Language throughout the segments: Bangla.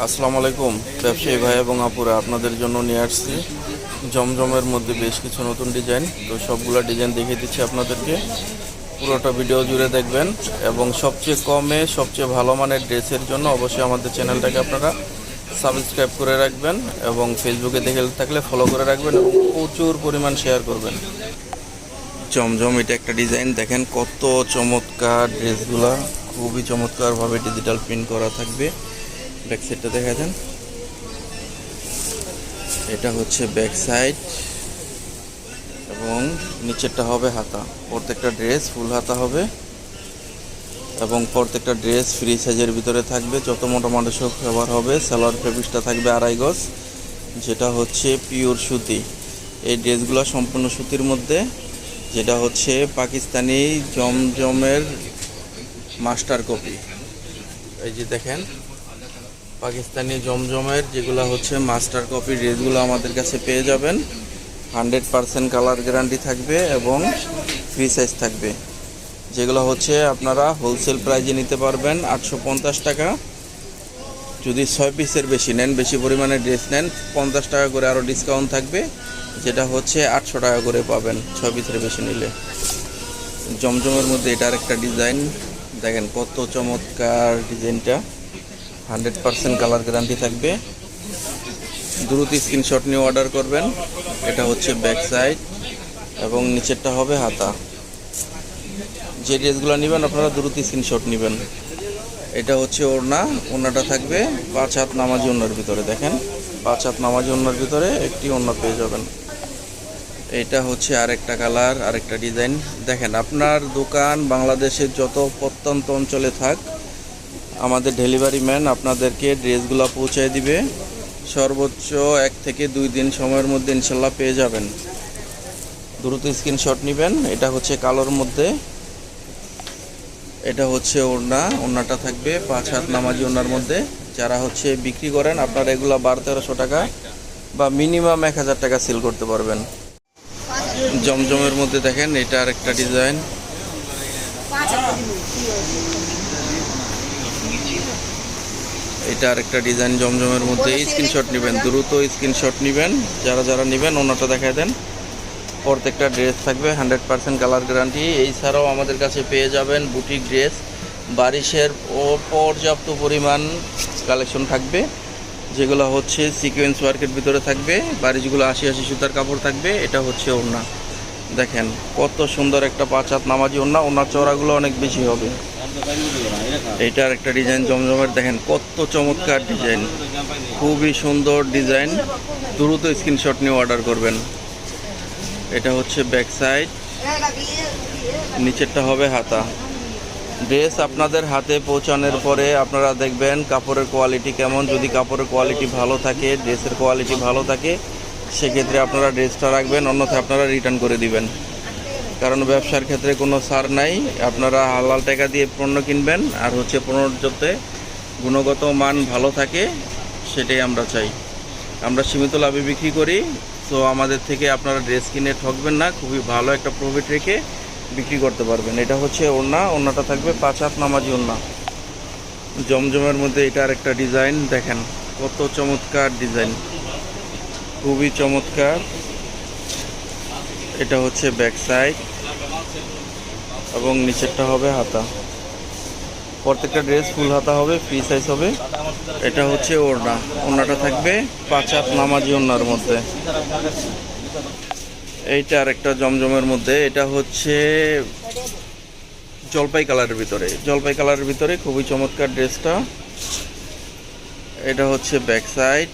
আসসালামু আলাইকুম, ব্যবসায়ী ভাই এবং আপুরা, আপনাদের জন্য নিয়ে আসছি। জমজমের মধ্যে বেশ কিছু নতুন ডিজাইন, তো সবগুলো ডিজাইন দেখিয়ে দিচ্ছি আপনাদেরকে। পুরোটা ভিডিও জুড়ে দেখবেন এবং সবচেয়ে কমে সবচেয়ে ভালো মানের ড্রেসের জন্য অবশ্যই আমাদের চ্যানেলটাকে আপনারা সাবস্ক্রাইব করে রাখবেন এবং ফেসবুকে দেখে থাকলে ফলো করে রাখবেন এবং প্রচুর পরিমাণ শেয়ার করবেন। জমজম, এটা একটা ডিজাইন, দেখেন কত চমৎকার ড্রেসগুলা, খুবই চমৎকারভাবে ডিজিটাল প্রিন্ট করা থাকবে। ব্যাক সাইডটা দেখা দেন এটা হচ্ছে ব্যাক সাইড এবং নিচেরটা হবে হাতা। প্রত্যেকটা ড্রেস ফুল হাতা হবে এবং প্রত্যেকটা ড্রেস ফ্রি সাইজের ভিতরে থাকবে। যত মোটা মানুষও ব্যবহার হবে সালোয়ার ফেব্রিক্সটা থাকবে আড়াই গজ, যেটা হচ্ছে পিওর সুতি। এই ড্রেসগুলো সম্পূর্ণ সুতির মধ্যে, যেটা হচ্ছে পাকিস্তানি জমজমের মাস্টার কপি এই যে দেখেন পাকিস্তানি জমজমের, যেগুলো হচ্ছে মাস্টার কপি ড্রেসগুলো আমাদের কাছে পেয়ে যাবেন। হান্ড্রেড পারসেন্ট কালার গ্যারান্টি থাকবে এবং ফ্রি সাইজ থাকবে। যেগুলো হচ্ছে আপনারা হোলসেল প্রাইজে নিতে পারবেন আটশো পঞ্চাশ টাকা। যদি ছয় পিসের বেশি নেন, বেশি পরিমাণে ড্রেস নেন, পঞ্চাশ টাকা করে আরও ডিসকাউন্ট থাকবে। যেটা হচ্ছে আটশো টাকা করে পাবেন ছয় পিসের বেশি নিলে। জমজমের মধ্যে এটার একটা ডিজাইন দেখেন কত চমৎকার ডিজাইনটা হান্ড্রেড পারসেন্ট কালার গ্যারান্টি থাকবে। দ্রুত স্ক্রিনশট নিয়ে অর্ডার করবেন। এটা হচ্ছে ব্যাক সাইড এবং নিচেরটা হবে হাতা। যে ড্রেসগুলো নেবেন, আপনারা দ্রুত স্ক্রিনশট নেবেন। এটা হচ্ছে ওড়না। ওড়নাটা থাকবে পাঁচ হাত নামাজি ওড়নার ভিতরে, দেখেন। পাঁচ হাত নামাজি ওড়নার ভিতরে একটি ওড়না পেয়ে যাবেন। এটা হচ্ছে আরেকটা কালার আরেকটা ডিজাইন দেখেন, আপনার দোকান বাংলাদেশের যত প্রত্যন্ত অঞ্চলে থাক আমাদের ডেলিভারি ম্যান আপনাদেরকে ড্রেসগুলো পৌঁছায় দিবে। সর্বোচ্চ এক থেকে দুই দিন সময়ের মধ্যে ইনশাল্লাহ পেয়ে যাবেন। দ্রুত স্ক্রিনশট নেবেন। এটা হচ্ছে কালোর মধ্যে। এটা হচ্ছে ওড়না। ওড়নাটা থাকবে পাঁচ হাত নামাজি ওড়নার মধ্যে। যারা হচ্ছে বিক্রি করেন, আপনারা এগুলো বারো তেরোশো টাকা বা মিনিমাম এক হাজার টাকা সেল করতে পারবেন। জমজমের মধ্যে দেখেন, এটা আর একটা ডিজাইন এটা আরেকটা ডিজাইন জমজমের মধ্যে স্ক্রিনশট নেবেন দ্রুত স্ক্রিনশট নেবেন। যারা যারা নেবেন ওনাটা দেখায় দেন। প্রত্যেকটা ড্রেস থাকবে হান্ড্রেড পার্সেন্ট কালার গ্যারান্টি এছাড়াও আমাদের কাছে পেয়ে যাবেন বুটিক ড্রেস বারিশের ও পর্যাপ্ত পরিমাণ কালেকশন থাকবে যেগুলো হচ্ছে সিকোয়েন্স ওয়ার্কের ভিতরে থাকবে বারিশগুলো আশি আশি সুতার কাপড় থাকবে এটা হচ্ছে ওড়না। দেখেন কত সুন্দর একটা পাঁচ হাত নামাজি ওড়না ওনার চড়াগুলো অনেক বেশি হবে। এইটার একটা ডিজাইন জমজমের দেখেন কত চমৎকার ডিজাইন। খুবই সুন্দর ডিজাইন। দ্রুত স্ক্রিনশট নিয়ে অর্ডার করবেন। এটা হচ্ছে ব্যাক সাইড। নিচেরটা হবে হাতা। ড্রেস আপনাদের হাতে পৌঁছানোর পরে আপনারা দেখবেন কাপড়ের কোয়ালিটি কেমন। যদি কাপড়ের কোয়ালিটি ভালো থাকে, ড্রেসের কোয়ালিটি ভালো থাকে, সেক্ষেত্রে আপনারা ড্রেসটা রাখবেন, অন্যথায় আপনারা রিটার্ন করে দিবেন। কারণ ব্যবসার ক্ষেত্রে কোনো সার নাই। আপনারা হালাল টাকা দিয়ে পণ্য কিনবেন আর হচ্ছে পণ্যর যাতে গুণগত মান ভালো থাকে, সেটাই আমরা চাই। আমরা সীমিত লাভে বিক্রি করি, তো আমাদের থেকে আপনারা ড্রেস কিনে ঠকবেন না, খুবই ভালো একটা প্রফিট রেখে বিক্রি করতে পারবেন। এটা হচ্ছে ওড়না, ওড়নাটা থাকবে পাঁচ হাত নামাজি ওড়না। জমজমের মধ্যে এটা একটা ডিজাইন, দেখেন কত চমৎকার ডিজাইন। খুবই চমৎকার। এটা হচ্ছে ব্যাক সাইড। এবং নিচেরটা হবে হাতা। প্রত্যেকটা ড্রেস ফুল হাতা হবে ফ্রি সাইজ হবে। এটা হচ্ছে ওড়না। ওড়নাটা থাকবে পাঁচ হাত নামাজি ওড়নার মধ্যে। এইটা আরেকটা জমজমের মধ্যে। এটা হচ্ছে জলপাই কালারের ভিতরে। জলপাই কালারের ভিতরে খুবই চমৎকার ড্রেসটা এটা হচ্ছে ব্যাক সাইড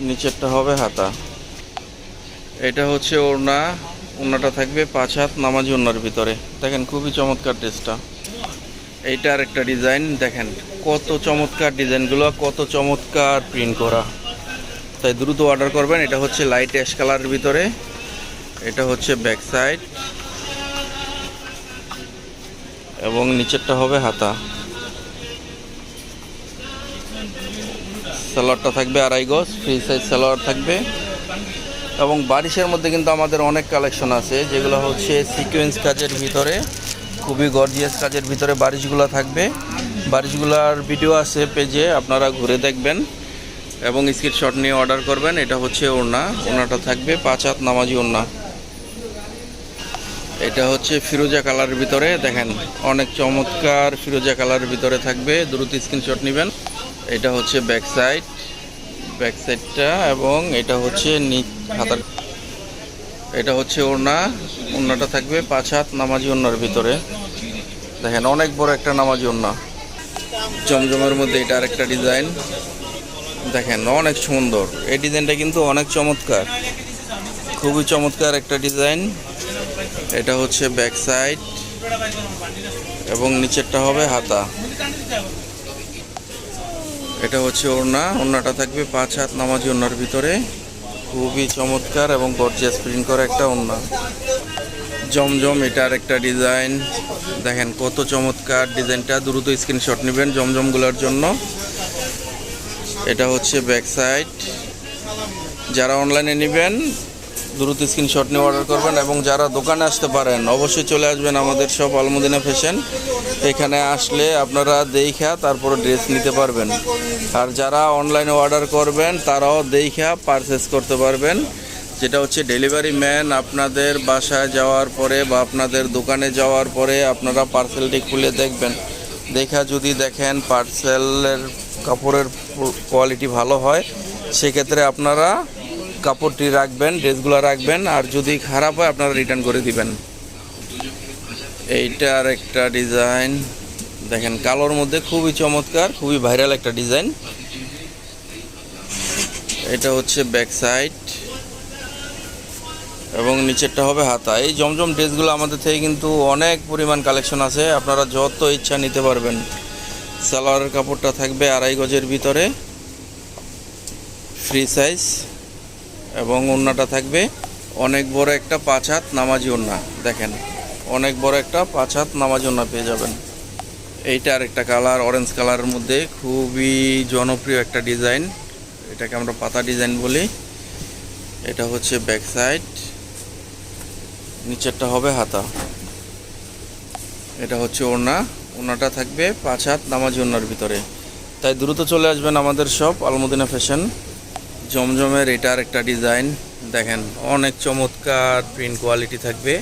নিচেরটা হবে হাতা। এটা হচ্ছে ওড়না। ওড়নাটা থাকবে পাঁচ হাত নামাজি ওড়নার ভিতরে। দেখেন খুবই চমৎকার ড্রেসটা। এইটা আরেকটা ডিজাইন, দেখেন কত চমৎকার ডিজাইনগুলো, কত চমৎকার প্রিন্ট করা। তাই দ্রুত অর্ডার করবেন, এটা হচ্ছে লাইট অ্যাশ কালারের ভিতরে, এটা হচ্ছে ব্যাক সাইড এবং নিচেরটা হবে হাতা। সালোয়ারটা থাকবে আড়াই গজ ফ্রি সাইজ সালোয়ার থাকবে। এবং বারিশের মধ্যে কিন্তু আমাদের অনেক কালেকশন আছে, যেগুলো হচ্ছে সিকোয়েন্স কাজের ভিতরে, খুবই গর্জিয়াস কাজের ভিতরে বারিশগুলো থাকবে। বারিশগুলার ভিডিও আছে পেজে আপনারা ঘুরে দেখবেন এবং স্ক্রিনশট নিয়ে অর্ডার করবেন। এটা হচ্ছে ওড়না, ওড়নাটা থাকবে পাঁচ হাত নামাজি ওড়না। এটা হচ্ছে ফিরোজা কালারের ভিতরে, দেখেন, অনেক চমৎকার ফিরোজা কালারের ভিতরে থাকবে। দ্রুত স্ক্রিনশট নেবেন। এটা হচ্ছে ব্যাক সাইড ব্যাক সাইডটা এবং এটা হচ্ছে হাতার এটা হচ্ছে ওড়না। ওড়নাটা থাকবে পাঁচ হাত নামাজি ওড়নার ভিতরে। দেখেন, অনেক বড় একটা নামাজি ওড়না। জমজমের মধ্যে এটা আরেকটা ডিজাইন। দেখেন, অনেক সুন্দর। এই ডিজাইনটা কিন্তু অনেক চমৎকার। খুবই চমৎকার একটা ডিজাইন। এটা হচ্ছে ব্যাক সাইড এবং নিচেরটা হবে হাতা। এটা হচ্ছে ওড়না, ওড়নাটা থাকবে পাঁচ হাত নামাজি ওড়নার ভিতরে। খুবই চমৎকার এবং গর্জিয়াস প্রিন্ট করা একটা ওড়না। জমজম, এটার একটা ডিজাইন। দেখেন কত চমৎকার ডিজাইনটা, দ্রুত স্ক্রিনশট নেবেন জমজমগুলোর জন্য। এটা হচ্ছে ব্যাক সাইড যারা অনলাইনে নেবেন দ্রুত স্ক্রিনশট নিয়ে অর্ডার করবেন এবং যারা দোকানে আসতে পারেন, অবশ্যই চলে আসবেন আমাদের সব আলমদিনা ফ্যাশন এখানে আসলে আপনারা দেখা তারপরে ড্রেস নিতে পারবেন। আর যারা অনলাইনে অর্ডার করবেন, তারাও দেখা পারচেস করতে পারবেন। যেটা হচ্ছে ডেলিভারি ম্যান আপনাদের বাসায় যাওয়ার পরে বা আপনাদের দোকানে যাওয়ার পরে আপনারা পার্সেলটি খুলে দেখবেন। দেখা যদি দেখেন পার্সেলের কাপড়ের কোয়ালিটি ভালো হয়, সেক্ষেত্রে আপনারা কাপড়টি রাখবেন, ড্রেসগুলো রাখবেন, আর যদি খারাপ হয় আপনারা রিটার্ন করে দিবেন। এইটার একটা ডিজাইন দেখেন, কালোর মধ্যে খুবই চমৎকার, খুবই ভাইরাল একটা ডিজাইন এটা হচ্ছে ব্যাক সাইড এবং নিচেরটা হবে হাতা। এই জমজম ড্রেসগুলো আমাদের থেকে কিন্তু অনেক পরিমাণ কালেকশন আছে। আপনারা যত ইচ্ছা নিতে পারবেন। সালোয়ারের কাপড়টা থাকবে আড়াই গজের ভিতরে। ফ্রি সাইজ এবং ওড়নাটা থাকবে অনেক বড় একটা পাঁচ হাত নামাজি ওড়না। দেখেন, অনেক বড় একটা পাঁচ হাত নামাজি ওড়না পেয়ে যাবেন। এইটা আর একটা কালার অরেঞ্জ কালারের মধ্যে। খুবই জনপ্রিয় একটা ডিজাইন। এটাকে আমরা পাতা ডিজাইন বলি। এটা হচ্ছে ব্যাক সাইড নিচেরটা হবে হাতা। এটা হচ্ছে ওড়না। ওড়নাটা থাকবে পাঁচ হাত নামাজি ওড়নার ভিতরে। তাই দ্রুত চলে আসবেন আমাদের সব আলমদিনা ফ্যাশন জমজমের এটার একটা ডিজাইন। দেখেন, অনেক চমৎকার প্রিন্ট কোয়ালিটি থাকবে,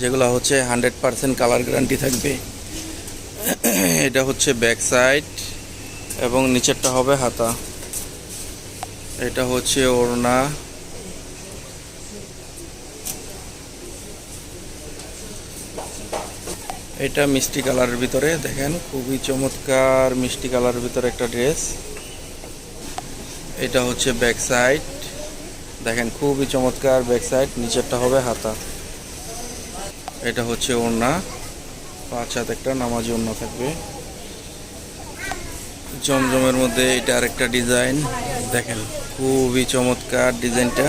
যেগুলো হচ্ছে হান্ড্রেড পারসেন্ট কালার গ্যারান্টি থাকবে। এটা হচ্ছে ব্যাক সাইড এবং নিচেরটা হবে হাতা। এটা হচ্ছে ওড়না। এটা মিষ্টি কালারের ভিতরে, দেখেন, খুবই চমৎকার মিষ্টি কালারের ভিতরে একটা ড্রেস এটা হচ্ছে ব্যাক সাইড দেখেন, খুবই চমৎকার ব্যাক সাইড নিচেরটা হবে হাতা। এটা হচ্ছে ওড়না। পাঁচ হাত একটা নামাজি ওড়না থাকবে। জমজমের মধ্যে এটা আরেকটা ডিজাইন দেখেন, খুবই চমৎকার ডিজাইনটা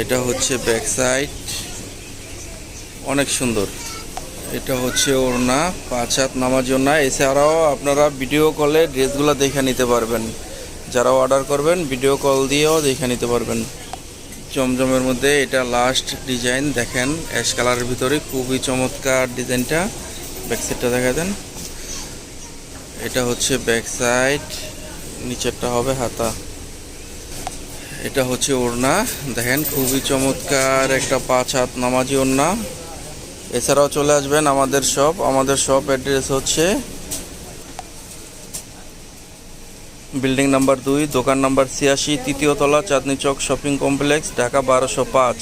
এটা হচ্ছে ব্যাক সাইড অনেক সুন্দর। এটা হচ্ছে ওড়না, পাঁচ হাত নামার জন্য এছাড়াও আপনারা ভিডিও কলে ড্রেসগুলো দেখে নিতে পারবেন। যারা অর্ডার করবেন ভিডিও কল দিয়েও দেখে নিতে পারবেন। জমজমের মধ্যে এটা লাস্ট ডিজাইন দেখেন অ্যাশ কালারের ভিতরে খুবই চমৎকার ডিজাইনটা ব্যাক সাইডটা দেখা দেন। এটা হচ্ছে ব্যাক সাইড নিচেরটা হবে হাতা। এটা হচ্ছে ওড়না, দেখেন, খুবই চমৎকার একটা পাঁচ হাত নামাজি ওড়না। এছাড়াও চলে আসবেন আমাদের শপ আমাদের শপ অ্যাড্রেস হচ্ছে বিল্ডিং নাম্বার দুই, দোকান নাম্বার ছিয়াশি, তৃতীয় তলা চাঁদনি চক শপিং কমপ্লেক্স ঢাকা বারোশো পাঁচ।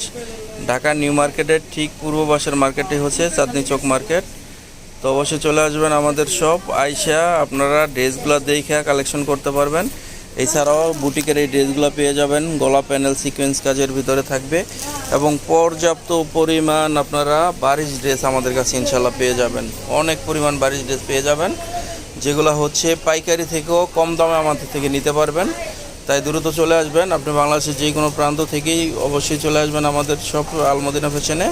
ঢাকা নিউ মার্কেটের ঠিক পূর্ব পাশের মার্কেটে হচ্ছে চাঁদনি চক মার্কেট তো অবশ্যই চলে আসবেন আমাদের শপ আইসা আপনারা ড্রেসগুলো দেখে কালেকশন করতে পারবেন। এছাড়াও বুটিকের এই ড্রেসগুলো পেয়ে যাবেন, গলা প্যানেল সিকোয়েন্স কাজের ভিতরে থাকবে এবং পর্যাপ্ত পরিমাণ আপনারা বারিশ ড্রেস আমাদের কাছে ইনশাল্লাহ পেয়ে যাবেন। অনেক পরিমাণ বারিশ ড্রেস পেয়ে যাবেন, যেগুলো হচ্ছে পাইকারি থেকেও কম দামে আমাদের থেকে নিতে পারবেন। তাই দ্রুত চলে আসবেন, আপনি বাংলাদেশের যে কোনো প্রান্ত থেকেই অবশ্যই চলে আসবেন আমাদের সব আলমদিনা ফ্যাশনে।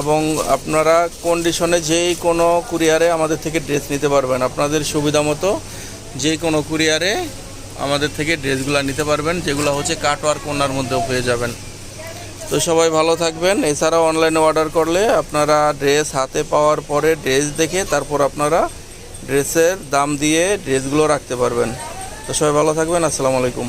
এবং আপনারা কন্ডিশনে যেই কোনো কুরিয়ারে আমাদের থেকে ড্রেস নিতে পারবেন। আপনাদের সুবিধা মতো যে কোনো কুরিয়ারে আমাদের থেকে ড্রেসগুলো নিতে পারবেন, যেগুলো হচ্ছে কাটওয়ার কোনার মধ্যেও পেয়ে যাবেন। তো সবাই ভালো থাকবেন। এছাড়াও অনলাইনে অর্ডার করলে আপনারা ড্রেস হাতে পাওয়ার পরে ড্রেস দেখে তারপর আপনারা ড্রেসের দাম দিয়ে ড্রেসগুলো রাখতে পারবেন। তো সবাই ভালো থাকবেন। আসসালামু আলাইকুম।